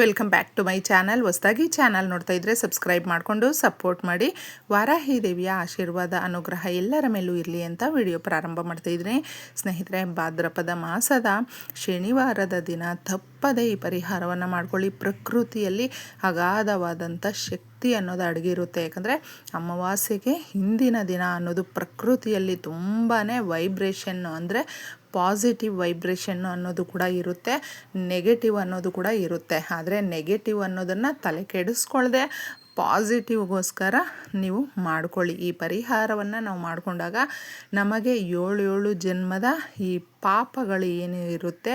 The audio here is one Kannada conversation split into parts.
Welcome back to my channel ಹೊಸದಾಗಿ ಚಾನಲ್ ನೋಡ್ತಾ ಇದ್ದರೆ ಸಬ್ಸ್ಕ್ರೈಬ್ ಮಾಡಿಕೊಂಡು ಸಪೋರ್ಟ್ ಮಾಡಿ. ವಾರಾಹಿ ದೇವಿಯ ಆಶೀರ್ವಾದ, ಅನುಗ್ರಹ ಎಲ್ಲರ ಮೇಲೂ ಇರಲಿ ಅಂತ ವಿಡಿಯೋ ಪ್ರಾರಂಭ ಮಾಡ್ತಾ ಇದ್ದೀನಿ. ಸ್ನೇಹಿತರೆ, ಭಾದ್ರಪದ ಮಾಸದ ಶನಿವಾರದ ದಿನ ತಪ್ಪದೇ ಈ ಪರಿಹಾರವನ್ನು ಮಾಡ್ಕೊಳ್ಳಿ. ಪ್ರಕೃತಿಯಲ್ಲಿ ಅಗಾಧವಾದಂಥ ಶಕ್ತಿ ಅನ್ನೋದು ಅಡಗಿರುತ್ತೆ ಯಾಕಂದರೆ ಅಮಾವಾಸ್ಯೆಗೆ ಹಿಂದಿನ ದಿನ ಅನ್ನೋದು ಪ್ರಕೃತಿಯಲ್ಲಿ ತುಂಬಾ ವೈಬ್ರೇಷನ್ನು ಅಂದರೆ ಪಾಸಿಟಿವ್ ವೈಬ್ರೇಷನ್ನು ಅನ್ನೋದು ಕೂಡ ಇರುತ್ತೆ ನೆಗೆಟಿವ್ ಅನ್ನೋದು ಕೂಡ ಇರುತ್ತೆ. ಆದರೆ ನೆಗೆಟಿವ್ ಅನ್ನೋದನ್ನು ತಲೆ ಕೆಡಿಸ್ಕೊಳ್ಳದೆ ಪಾಸಿಟಿವ್ಗೋಸ್ಕರ ನೀವು ಮಾಡ್ಕೊಳ್ಳಿ. ಈ ಪರಿಹಾರವನ್ನು ನಾವು ಮಾಡಿಕೊಂಡಾಗ ನಮಗೆ ಏಳು ಏಳು ಜನ್ಮದ ಈ ಪಾಪಗಳು ಏನು ಇರುತ್ತೆ,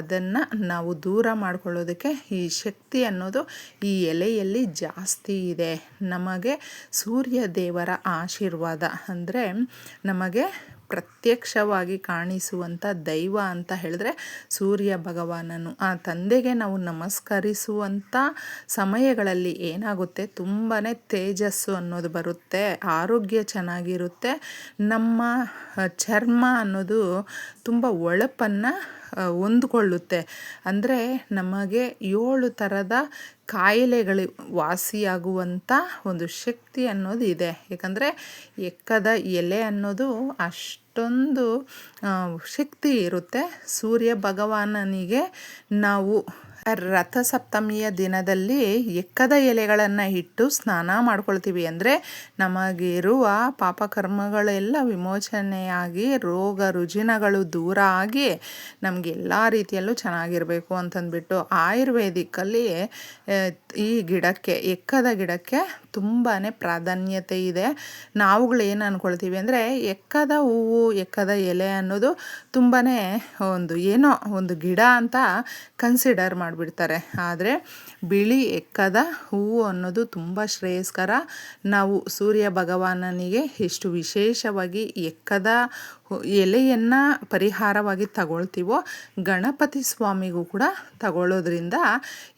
ಅದನ್ನು ನಾವು ದೂರ ಮಾಡಿಕೊಳ್ಳೋದಕ್ಕೆ ಈ ಶಕ್ತಿ ಅನ್ನೋದು ಈ ಎಲೆಯಲ್ಲಿ ಜಾಸ್ತಿ ಇದೆ. ನಮಗೆ ಸೂರ್ಯ ದೇವರ ಆಶೀರ್ವಾದ ಅಂದರೆ ನಮಗೆ ಪ್ರತ್ಯಕ್ಷವಾಗಿ ಕಾಣಿಸುವಂಥ ದೈವ ಅಂತ ಹೇಳಿದ್ರೆ ಸೂರ್ಯ ಭಗವಾನನು. ಆ ತಂದೆಗೆ ನಾವು ನಮಸ್ಕರಿಸುವಂಥ ಸಮಯಗಳಲ್ಲಿ ಏನಾಗುತ್ತೆ? ತುಂಬಾ ತೇಜಸ್ಸು ಅನ್ನೋದು ಬರುತ್ತೆ, ಆರೋಗ್ಯ ಚೆನ್ನಾಗಿರುತ್ತೆ, ನಮ್ಮ ಚರ್ಮ ಅನ್ನೋದು ತುಂಬ ಒಳಪನ್ನು ಹೊಂದ್ಕೊಳ್ಳುತ್ತೆ. ಅಂದರೆ ನಮಗೆ ಏಳು ಥರದ ಕಾಯಿಲೆಗಳು ವಾಸಿಯಾಗುವಂಥ ಒಂದು ಶಕ್ತಿ ಅನ್ನೋದು ಇದೆ. ಯಾಕಂದರೆ ಎಕ್ಕದ ಎಲೆ ಅನ್ನೋದು ಅಷ್ಟೊಂದು ಶಕ್ತಿ ಇರುತ್ತೆ. ಸೂರ್ಯ ಭಗವಾನನಿಗೆ ನಾವು ರಥಸಪ್ತಮಿಯ ದಿನದಲ್ಲಿ ಎಕ್ಕದ ಎಲೆಗಳನ್ನು ಇಟ್ಟು ಸ್ನಾನ ಮಾಡ್ಕೊಳ್ತೀವಿ. ಅಂದರೆ ನಮಗಿರುವ ಪಾಪಕರ್ಮಗಳೆಲ್ಲ ವಿಮೋಚನೆಯಾಗಿ, ರೋಗ ರುಜಿನಗಳು ದೂರ ಆಗಿ ನಮಗೆಲ್ಲ ರೀತಿಯಲ್ಲೂ ಚೆನ್ನಾಗಿರಬೇಕು ಅಂತಂದ್ಬಿಟ್ಟು ಆಯುರ್ವೇದಿಕ್ಕಲ್ಲಿ ಈ ಗಿಡಕ್ಕೆ, ಎಕ್ಕದ ಗಿಡಕ್ಕೆ ತುಂಬಾ ಪ್ರಾಧಾನ್ಯತೆ ಇದೆ. ನಾವುಗಳು ಏನು ಅಂದ್ಕೊಳ್ತೀವಿ ಅಂದರೆ ಎಕ್ಕದ ಹೂವು, ಎಕ್ಕದ ಎಲೆ ಅನ್ನೋದು ತುಂಬಾ ಒಂದು ಏನೋ ಒಂದು ಗಿಡ ಅಂತ ಕನ್ಸಿಡರ್ ಮಾಡಿಬಿಡ್ತಾರೆ. ಆದರೆ ಬಿಳಿ ಎಕ್ಕದ ಹೂವು ಅನ್ನೋದು ತುಂಬ ಶ್ರೇಯಸ್ಕರ. ನಾವು ಸೂರ್ಯ ಭಗವಾನನಿಗೆ ಎಷ್ಟು ವಿಶೇಷವಾಗಿ ಎಕ್ಕದ ಎಲೆಯನ್ನು ಪರಿಹಾರವಾಗಿ ತಗೊಳ್ತೀವೋ ಗಣಪತಿ ಸ್ವಾಮಿಗೂ ಕೂಡ ತಗೊಳ್ಳೋದ್ರಿಂದ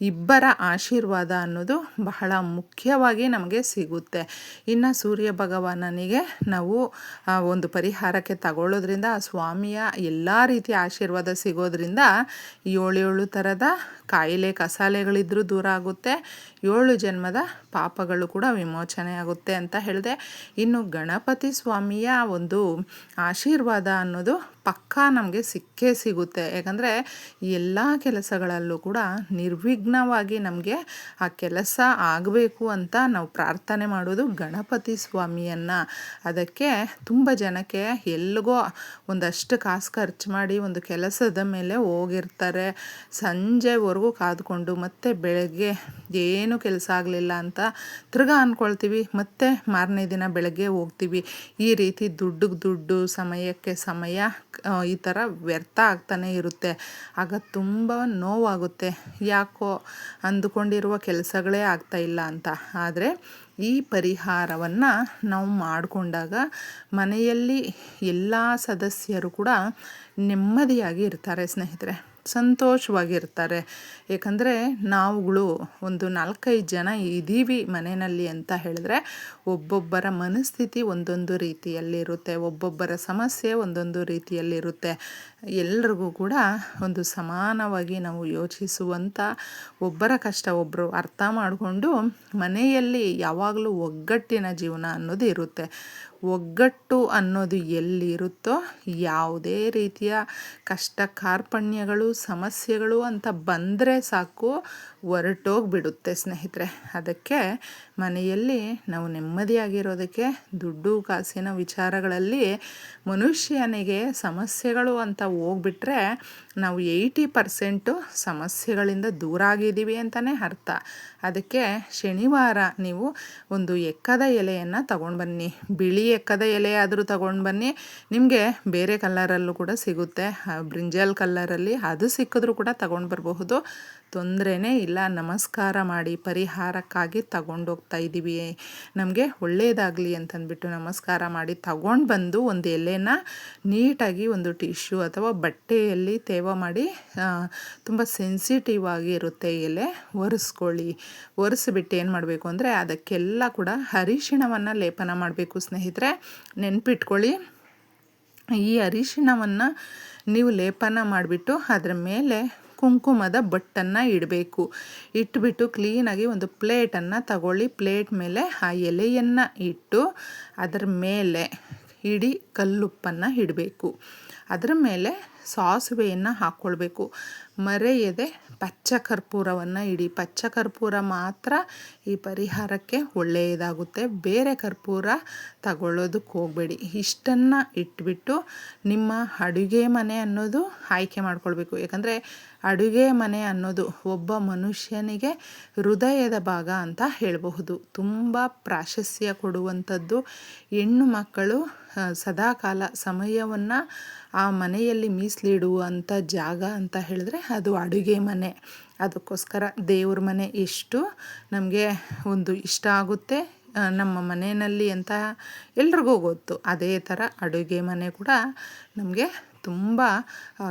ಇಬ್ಬರ ಆಶೀರ್ವಾದ ಅನ್ನೋದು ಬಹಳ ಮುಖ್ಯವಾಗಿ ನಮಗೆ ಸಿಗುತ್ತೆ. ಇನ್ನು ಸೂರ್ಯ ಭಗವಾನನಿಗೆ ನಾವು ಒಂದು ಪರಿಹಾರಕ್ಕೆ ತಗೊಳ್ಳೋದ್ರಿಂದ, ಆ ಸ್ವಾಮಿಯ ಎಲ್ಲ ರೀತಿಯ ಆಶೀರ್ವಾದ ಸಿಗೋದ್ರಿಂದ ಏಳೇಳು ಥರದ ಕಾಯಿಲೆ ಕಸಾಲೆಗಳಿದ್ದರೂ ದೂರ ಆಗುತ್ತೆ. ಏಳು ಜನ್ಮದ ಪಾಪಗಳು ಕೂಡ ವಿಮೋಚನೆ ಆಗುತ್ತೆ ಅಂತ ಹೇಳಿದೆ. ಇನ್ನು ಗಣಪತಿ ಸ್ವಾಮಿಯ ಒಂದು ಆಶೀರ್ವಾದ ಅನ್ನೋದು ಪಕ್ಕಾ ನಮಗೆ ಸಿಕ್ಕೇ ಸಿಗುತ್ತೆ. ಯಾಕಂದರೆ ಎಲ್ಲ ಕೆಲಸಗಳಲ್ಲೂ ಕೂಡ ನಿರ್ವಿಘ್ನವಾಗಿ ನಮಗೆ ಆ ಕೆಲಸ ಆಗಬೇಕು ಅಂತ ನಾವು ಪ್ರಾರ್ಥನೆ ಮಾಡೋದು ಗಣಪತಿ ಸ್ವಾಮಿಯನ್ನು. ಅದಕ್ಕೆ ತುಂಬ ಜನಕ್ಕೆ ಎಲ್ಲಿಗೋ ಒಂದಷ್ಟು ಕಾಸು ಖರ್ಚು ಮಾಡಿ ಒಂದು ಕೆಲಸದ ಮೇಲೆ ಹೋಗಿರ್ತಾರೆ. ಸಂಜೆವರೆಗೂ ಕಾದ್ಕೊಂಡು ಮತ್ತೆ ಬೆಳಗ್ಗೆ ಏನು ಕೆಲಸ ಆಗಲಿಲ್ಲ ಅಂತ ತಿರ್ಗಾ ಅಂದ್ಕೊಳ್ತೀವಿ ಮತ್ತೆ ಮಾರನೇ ದಿನ ಬೆಳಗ್ಗೆ ಹೋಗ್ತೀವಿ. ಈ ರೀತಿ ದುಡ್ಡಿಗೆ ದುಡ್ಡು, ಸಮಯಕ್ಕೆ ಸಮಯ ಈ ಥರ ವ್ಯರ್ಥ ಆಗ್ತಾನೆ ಇರುತ್ತೆ. ಆಗ ತುಂಬ ನೋವಾಗುತ್ತೆ. ಯಾಕೋ ಅಂದುಕೊಂಡಿರುವ ಕೆಲಸಗಳೇ ಆಗ್ತಾ ಇಲ್ಲ ಅಂತ. ಆದರೆ ಈ ಪರಿಹಾರವನ್ನು ನಾವು ಮಾಡಿಕೊಂಡಾಗ ಮನೆಯಲ್ಲಿ ಎಲ್ಲ ಸದಸ್ಯರು ಕೂಡ ನೆಮ್ಮದಿಯಾಗಿ ಇರ್ತಾರೆ ಸ್ನೇಹಿತರೆ. ಸಂತೋಷವಾಗಿರ್ತಾರೆ. ಏಕೆಂದರೆ ನಾವುಗಳು ಒಂದು ನಾಲ್ಕೈದು ಜನ ಇದ್ದೀವಿ ಮನೆಯಲ್ಲಿ ಅಂತ ಹೇಳಿದ್ರೆ ಒಬ್ಬೊಬ್ಬರ ಮನಸ್ಥಿತಿ ಒಂದೊಂದು ರೀತಿಯಲ್ಲಿರುತ್ತೆ, ಒಬ್ಬೊಬ್ಬರ ಸಮಸ್ಯೆ ಒಂದೊಂದು ರೀತಿಯಲ್ಲಿರುತ್ತೆ. ಎಲ್ರಿಗೂ ಕೂಡ ಒಂದು ಸಮಾನವಾಗಿ ನಾವು ಯೋಚಿಸುವಂಥ ಒಬ್ಬರ ಕಷ್ಟ ಒಬ್ಬರು ಅರ್ಥ ಮಾಡಿಕೊಂಡು ಮನೆಯಲ್ಲಿ ಯಾವಾಗಲೂ ಒಗ್ಗಟ್ಟಿನ ಜೀವನ ಅನ್ನೋದು ಇರುತ್ತೆ. ಒಗ್ಗಟ್ಟು ಅನ್ನೋದು ಎಲ್ಲಿರುತ್ತೋ ಯಾವುದೇ ರೀತಿಯ ಕಷ್ಟ ಕಾರ್ಪಣ್ಯಗಳು, ಸಮಸ್ಯೆಗಳು ಅಂತ ಬಂದರೆ ಸಾಕು, ಹೊರಟೋಗ್ಬಿಡುತ್ತೆ ಸ್ನೇಹಿತರೆ. ಅದಕ್ಕೆ ಮನೆಯಲ್ಲಿ ನಾವು ನೆಮ್ಮದಿಯಾಗಿರೋದಕ್ಕೆ ದುಡ್ಡು, ಕಾಸಿನ ವಿಚಾರಗಳಲ್ಲಿ ಮನುಷ್ಯನಿಗೆ ಸಮಸ್ಯೆಗಳು ಅಂತ ಹೋಗ್ಬಿಟ್ರೆ ನಾವು ಏಯ್ಟಿ ಪರ್ಸೆಂಟು ಸಮಸ್ಯೆಗಳಿಂದ ದೂರ ಆಗಿದ್ದೀವಿ ಅಂತಲೇ ಅರ್ಥ. ಅದಕ್ಕೆ ಶನಿವಾರ ನೀವು ಒಂದು ಎಕ್ಕದ ಎಲೆಯನ್ನು ತಗೊಂಡು ಬನ್ನಿ. ಬಿಳಿ ಎಕ್ಕದ ಎಲೆ ಆದರೂ ತಗೊಂಡು ಬನ್ನಿ. ನಿಮಗೆ ಬೇರೆ ಕಲ್ಲರಲ್ಲೂ ಕೂಡ ಸಿಗುತ್ತೆ. ಬ್ರಿಂಜಲ್ ಕಲ್ಲರಲ್ಲಿ ಅದು ಸಿಕ್ಕಿದ್ರೂ ಕೂಡ ತಗೊಂಡು ಬರಬಹುದು. ತೊಂದರೆನೇ ಇಲ್ಲ. ನಮಸ್ಕಾರ ಮಾಡಿ ಪರಿಹಾರಕ್ಕಾಗಿ ತಗೊಂಡೋಗ್ತಾ ಇದ್ದೀವಿ. ನಮಗೆ ಒಳ್ಳೆಯದಾಗಲಿ ಅಂತಂದ್ಬಿಟ್ಟು ನಮಸ್ಕಾರ ಮಾಡಿ ತಗೊಂಡು ಬಂದು ಒಂದು ಎಲೆನ ನೀಟಾಗಿ ಒಂದು ಟಿಶ್ಯೂ ಅಥವಾ ಬಟ್ಟೆಯಲ್ಲಿ ತೇವ ಮಾಡಿ ತುಂಬ ಸೆನ್ಸಿಟಿವ್ ಆಗಿ ಇರುತ್ತೆ ಎಲೆ. ಒರೆಸ್ಕೊಳ್ಳಿ. ಒರೆಸಿಬಿಟ್ಟು ಏನು ಮಾಡಬೇಕು ಅಂದರೆ ಅದಕ್ಕೆಲ್ಲ ಕೂಡ ಅರಿಶಿಣವನ್ನು ಲೇಪನ ಮಾಡಬೇಕು ಸ್ನೇಹಿತರೆ. ನೆನ್ಪಿಟ್ಕೊಳ್ಳಿ. ಈ ಅರಿಶಿಣವನ್ನು ನೀವು ಲೇಪನ ಮಾಡಿಬಿಟ್ಟು ಅದರ ಮೇಲೆ ಕುಂಕುಮದ ಬಟ್ಟನ್ನು ಇಡಬೇಕು. ಇಟ್ಬಿಟ್ಟು ಕ್ಲೀನಾಗಿ ಒಂದು ಪ್ಲೇಟನ್ನು ತಗೊಳ್ಳಿ. ಪ್ಲೇಟ್ ಮೇಲೆ ಆ ಎಲೆಯನ್ನು ಇಟ್ಟು ಅದರ ಮೇಲೆ ಇಡೀ ಕಲ್ಲುಪ್ಪನ್ನು ಇಡಬೇಕು. ಅದರ ಮೇಲೆ ಸಾಸಿವೆಯನ್ನು ಹಾಕ್ಕೊಳ್ಬೇಕು ಮರೆಯದೆ ಪಚ್ಚ ಕರ್ಪೂರವನ್ನು ಇಡಿ. ಪಚ್ಚ ಕರ್ಪೂರ ಮಾತ್ರ ಈ ಪರಿಹಾರಕ್ಕೆ ಒಳ್ಳೆಯದಾಗುತ್ತೆ. ಬೇರೆ ಕರ್ಪೂರ ತಗೊಳ್ಳೋದಕ್ಕೆ ಹೋಗಬೇಡಿ. ಇಷ್ಟನ್ನು ಇಟ್ಬಿಟ್ಟು ನಿಮ್ಮ ಅಡುಗೆ ಮನೆ ಅನ್ನೋದು ಆಯ್ಕೆ ಮಾಡ್ಕೊಳ್ಬೇಕು. ಯಾಕಂದರೆ ಅಡುಗೆ ಮನೆ ಅನ್ನೋದು ಒಬ್ಬ ಮನುಷ್ಯನಿಗೆ ಹೃದಯದ ಭಾಗ ಅಂತ ಹೇಳಬಹುದು. ತುಂಬ ಪ್ರಾಶಸ್ತ್ಯ ಕೊಡುವಂಥದ್ದು ಹೆಣ್ಣು ಮಕ್ಕಳು ಸದಾಕಾಲ ಸಮಯವನ್ನು ಆ ಮನೆಯಲ್ಲಿ ಮೀಸಲಿಡುವಂಥ ಜಾಗ ಅಂತ ಹೇಳಿದ್ರೆ ಅದು ಅಡುಗೆ ಮನೆ. ಅದಕ್ಕೋಸ್ಕರ ದೇವ್ರ ಮನೆ ಎಷ್ಟು ನಮಗೆ ಒಂದು ಇಷ್ಟ ಆಗುತ್ತೆ. ನಮ್ಮ ಮನೆಯಲ್ಲಿ ಅಂತ ಎಲ್ರಿಗೂ ಗೊತ್ತು. ಅದೇ ಥರ ಅಡುಗೆ ಮನೆ ಕೂಡ ನಮಗೆ ತುಂಬ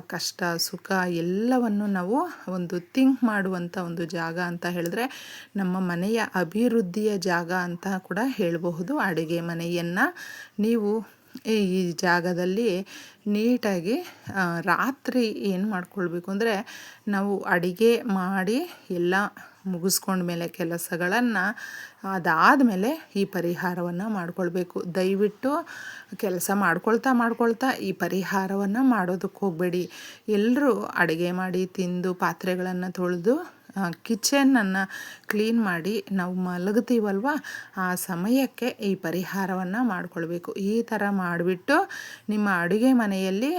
ಕಷ್ಟ, ಸುಖ ಎಲ್ಲವನ್ನು ನಾವು ಒಂದು ಥಿಂಕ್ ಮಾಡುವಂಥ ಒಂದು ಜಾಗ ಅಂತ ಹೇಳಿದ್ರೆ ನಮ್ಮ ಮನೆಯ ಅಭಿವೃದ್ಧಿಯ ಜಾಗ ಅಂತ ಕೂಡ ಹೇಳಬಹುದು ಅಡುಗೆ ಮನೆಯನ್ನು. ನೀವು ಈ ಜಾಗದಲ್ಲಿ ನೀಟಾಗಿ ರಾತ್ರಿ ಏನು ಮಾಡ್ಕೊಳ್ಬೇಕು ಅಂದರೆ ನಾವು ಅಡಿಗೆ ಮಾಡಿ ಎಲ್ಲ ಮುಗಿಸ್ಕೊಂಡ್ಮೇಲೆ ಕೆಲಸಗಳನ್ನು ಅದಾದಮೇಲೆ ಈ ಪರಿಹಾರವನ್ನು ಮಾಡ್ಕೊಳ್ಬೇಕು. ದಯವಿಟ್ಟು ಕೆಲಸ ಮಾಡ್ಕೊಳ್ತಾ ಮಾಡ್ಕೊಳ್ತಾ ಈ ಪರಿಹಾರವನ್ನು ಮಾಡೋದಕ್ಕೆ ಹೋಗಬೇಡಿ. ಎಲ್ಲರೂ ಅಡುಗೆ ಮಾಡಿ ತಿಂದು ಪಾತ್ರೆಗಳನ್ನು ತೊಳೆದು ಕಿಚನನ್ನು ಕ್ಲೀನ್ ಮಾಡಿ ನಾವು ಮಲಗ್ತೀವಲ್ವ? ಆ ಸಮಯಕ್ಕೆ ಈ ಪರಿಹಾರವನ್ನು ಮಾಡಿಕೊಳ್ಬೇಕು. ಈ ಥರ ಮಾಡಿಬಿಟ್ಟು ನಿಮ್ಮ ಅಡುಗೆ ಮನೆಯಲ್ಲಿ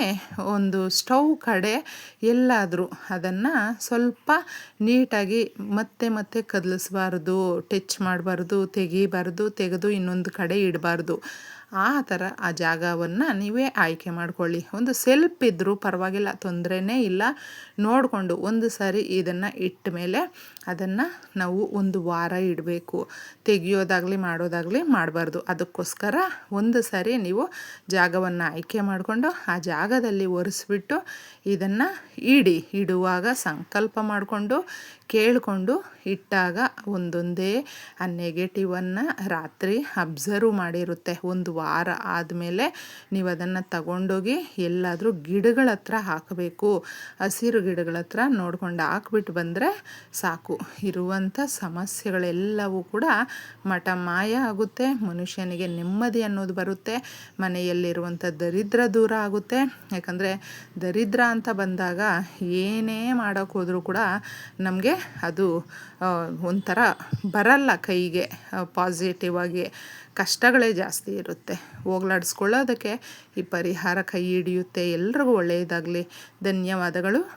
ಒಂದು ಸ್ಟವ್ ಕಡೆ ಎಲ್ಲಾದರೂ ಅದನ್ನು ಸ್ವಲ್ಪ ನೀಟಾಗಿ ಮತ್ತೆ ಮತ್ತೆ ಕದಲಿಸ್ಬಾರ್ದು, ಟಚ್ ಮಾಡಬಾರ್ದು, ತೆಗಿಬಾರ್ದು, ತೆಗೆದು ಇನ್ನೊಂದು ಕಡೆ ಇಡಬಾರ್ದು. ಆ ಥರ ಆ ಜಾಗವನ್ನು ನೀವೇ ಆಯ್ಕೆ ಮಾಡಿಕೊಳ್ಳಿ. ಒಂದು ಸೆಲ್ಪ್ ಇದ್ದರೂ ಪರವಾಗಿಲ್ಲ, ತೊಂದರೆನೇ ಇಲ್ಲ. ನೋಡಿಕೊಂಡು ಒಂದು ಸಾರಿ ಇದನ್ನು ಇಟ್ಟ ಮೇಲೆ ಅದನ್ನು ನಾವು ಒಂದು ವಾರ ಇಡಬೇಕು. ತೆಗೆಯೋದಾಗಲಿ ಮಾಡೋದಾಗಲಿ ಮಾಡಬಾರ್ದು. ಅದಕ್ಕೋಸ್ಕರ ಒಂದು ಸಾರಿ ನೀವು ಜಾಗವನ್ನು ಆಯ್ಕೆ ಮಾಡಿಕೊಂಡು ಆ ಜಾಗದಲ್ಲಿ ಒರೆಸ್ಬಿಟ್ಟು ಇದನ್ನು ಇಡಿ. ಇಡುವಾಗ ಸಂಕಲ್ಪ ಮಾಡಿಕೊಂಡು, ಕೇಳಿಕೊಂಡು ಇಟ್ಟಾಗ ಒಂದೊಂದೇ ಆ ನೆಗೆಟಿವನ್ನು ರಾತ್ರಿ ಅಬ್ಸರ್ವ್ ಮಾಡಿರುತ್ತೆ. ಒಂದು ವಾರ ಆದಮೇಲೆ ನೀವು ಅದನ್ನು ತಗೊಂಡೋಗಿ ಎಲ್ಲಾದರೂ ಗಿಡಗಳ ಹತ್ರ ಹಾಕಬೇಕು. ಹಸಿರು ಗಿಡಗಳ ಹತ್ರ ನೋಡ್ಕೊಂಡು ಹಾಕ್ಬಿಟ್ಟು ಬಂದರೆ ಸಾಕು. ಇರುವಂಥ ಸಮಸ್ಯೆಗಳೆಲ್ಲವೂ ಕೂಡ ಮಠ ಮಾಯ ಆಗುತ್ತೆ. ಮನುಷ್ಯನಿಗೆ ನೆಮ್ಮದಿ ಅನ್ನೋದು ಬರುತ್ತೆ. ಮನೆಯಲ್ಲಿರುವಂಥ ದರಿದ್ರ ದೂರ ಆಗುತ್ತೆ. ಯಾಕಂದರೆ ದರಿದ್ರ ಅಂತ ಬಂದಾಗ ಏನೇ ಮಾಡೋಕ್ಕೆ ಹೋದರೂ ಕೂಡ ನಮಗೆ ಅದು ಒಂಥರ ಬರಲ್ಲ ಕೈಗೆ ಪಾಸಿಟಿವ್ ಆಗಿ. ಕಷ್ಟಗಳೇ ಜಾಸ್ತಿ ಇರುತ್ತೆ. ಹೋಗ್ಲಾಡಿಸ್ಕೊಳ್ಳೋದಕ್ಕೆ ಈ ಪರಿಹಾರ ಕೈ ಹಿಡಿಯುತ್ತೆ. ಎಲ್ರಿಗೂ ಒಳ್ಳೆಯದಾಗಲಿ. ಧನ್ಯವಾದಗಳು.